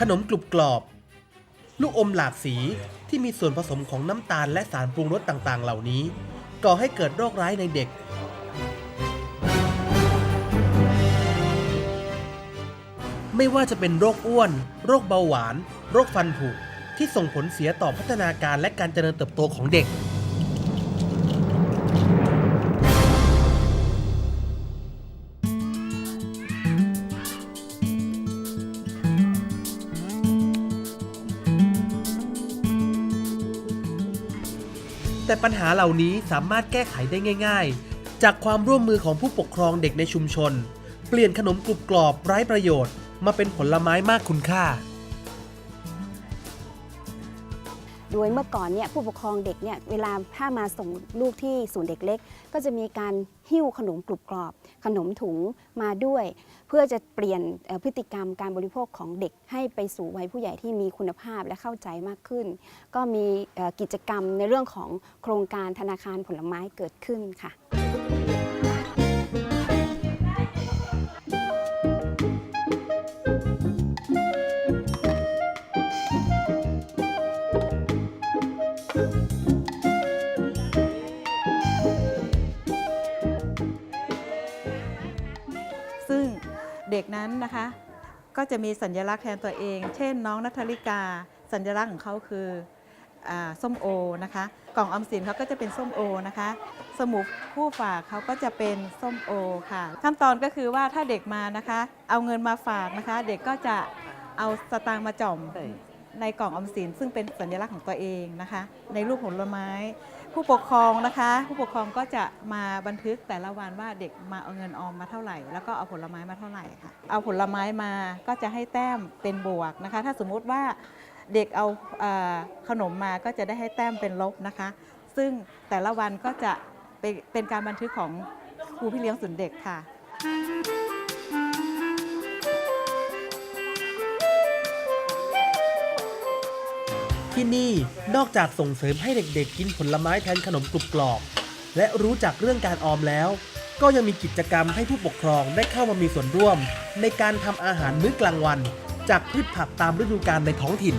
ขนมกรุบกรอบ ลูกอมหลากสีที่มีส่วนผสมของน้ำตาลและสารปรุงรสต่างๆ เหล่านี้ ก่อให้เกิดโรคร้ายในเด็ก ไม่ว่าจะเป็นโรคอ้วน โรคเบาหวาน โรคฟันผุที่ส่งผลเสียต่อพัฒนาการและการเจริญเติบโตของเด็ก แต่ปัญหาเหล่านี้สามารถแก้ไขได้ง่าย ๆ จากความร่วมมือของผู้ปกครองเด็กในชุมชน เปลี่ยนขนมกรุบกรอบไร้ประโยชน์ มาเป็นผลไม้มากคุณค่า โดยเมื่อก่อนเนี่ยผู้ปกครองเด็กเนี่ยเวลาถ้ามาส่งลูกที่ศูนย์เด็กเล็ก ก็จะมีการหิ้วขนมกรุบกรอบ ขนมถุงมาด้วย เพื่อจะเปลี่ยนพฤติกรรมการบริโภคของเด็กให้ไปสู่วัยผู้ใหญ่ที่มีคุณภาพและเข้าใจมากขึ้น ก็มีกิจกรรมในเรื่องของโครงการธนาคารผลไม้เกิดขึ้นค่ะ ซึ่งเด็กนั้นนะคะ ก็จะมีสัญลักษณ์แทนตัวเอง เช่น น้องนัทริกา สัญลักษณ์ของเขาคืออส้มโอนะคะ กล่องออมสินเขาก็จะเป็นส้มโอนะคะ สมุดผู้ฝากเขาก็จะเป็นส้มโอค่ะ ขั้นตอนก็คือว่าถ้าเด็กมานะคะ เอาเงินมาฝากนะคะ เด็กก็จะเอาสตางค์มาจ่อม ในกล่องออมสิน ซึ่งเป็นสัญลักษณ์ของตัวเองนะคะ ในรูปผลไม้ ผู้ปกครองนะคะ ผู้ปกครองก็จะมาบันทึกแต่ละวันว่าเด็กมาเอาเงินออมมาเท่าไหร่ แล้วก็เอาผลไม้มาเท่าไหร่ค่ะ เอาผลไม้มาก็จะให้แต้มเป็นบวกนะคะ ถ้าสมมุติว่าเด็กเอาเออขนมมาก็จะได้ให้แต้มเป็นลบนะคะ ซึ่งแต่ละวันก็จะเป็นการบันทึกของครูพี่เลี้ยงศูนเด็กค่ะ ที่นี่นอกจากส่งเสริมให้เด็กๆ กินผลไม้แทนขนมกรุบกรอบ และรู้จักเรื่องการออมแล้ว ก็ยังมีกิจกรรมให้ผู้ปกครองได้เข้ามามีส่วนร่วม ในการทำอาหารมื้อกลางวัน จากพืชผักตามฤดูกาลในท้องถิ่น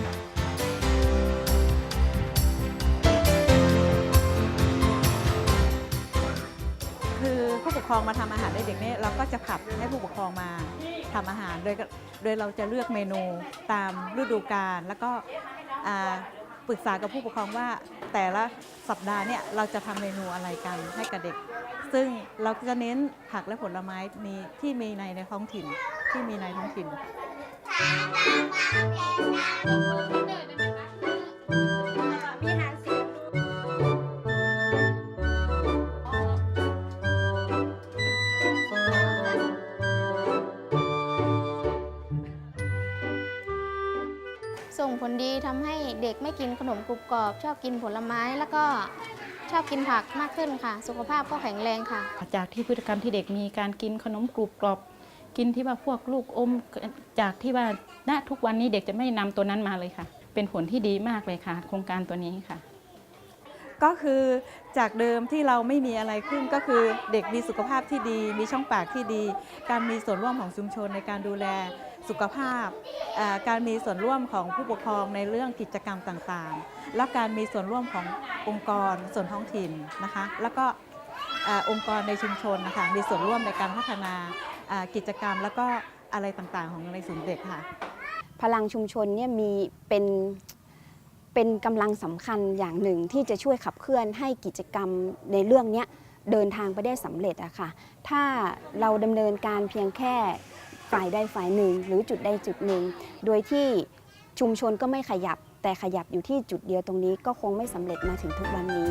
คือผู้ปกครองมาทำอาหารให้เด็กเนี่ยเราก็จะขับให้ผู้ปกครองมาทำอาหารโดยโดยเราจะเลือกเมนูตามฤดูกาลแล้วก็ ปรึกษากับผู้ปกครองว่าแต่ละสัปดาห์เนี่ยเราจะทำเมนูอะไรกันให้กับเด็ก ซึ่งเราจะเน้นผักและผลไม้มีที่มีในในท้องถิ่นที่มีในท้องถิ่น ส่งผลดีทำให้เด็กไม่กินขนมกรุบกรอบ ชอบกินผลไม้แล้วก็ชอบกินผักมากขึ้นค่ะ สุขภาพก็แข็งแรงค่ะ จากที่พฤติกรรมที่เด็กมีการกินขนมกรุบกรอบ กินที่ว่าพวกลูกอมจากที่ว่าณทุกวันนี้เด็กจะไม่นำตัวนั้นมาเลยค่ะ เป็นผลที่ดีมากเลยค่ะ โครงการตัวนี้ค่ะ ก็คือจากเดิมที่เราไม่มีอะไรขึ้นก็คือเด็กมีสุขภาพที่ดี มีช่องปากที่ดี การมีส่วนร่วมของชุมชนในการดูแล สุขภาพ การมีส่วนร่วมของผู้ปกครองในเรื่องกิจกรรมต่างๆ และการมีส่วนร่วมขององค์กรส่วนท้องถิ่นนะคะ แล้วก็อองค์กรในชุมชนนะคะมีส่วนร่วมในการพัฒนากิจกรรม แล้วก็อะไรต่างๆ ของในศูนย์เด็กค่ะ พลังชุมชนเนี่ยมีเป็นเป็นกำลังสำคัญอย่างหนึ่งที่จะช่วยขับเคลื่อนให้กิจกรรมในเรื่องนี้เดินทางไปได้สำเร็จอะค่ะ ถ้าเราดำเนินการเพียงแค่ ฝ่ายใดฝ่ายหนึ่ง หรือจุดใดจุดหนึ่ง โดยที่ชุมชนก็ไม่ขยับ แต่ขยับอยู่ที่จุดเดียวตรงนี้ก็คงไม่สำเร็จมาถึงทุกวันนี้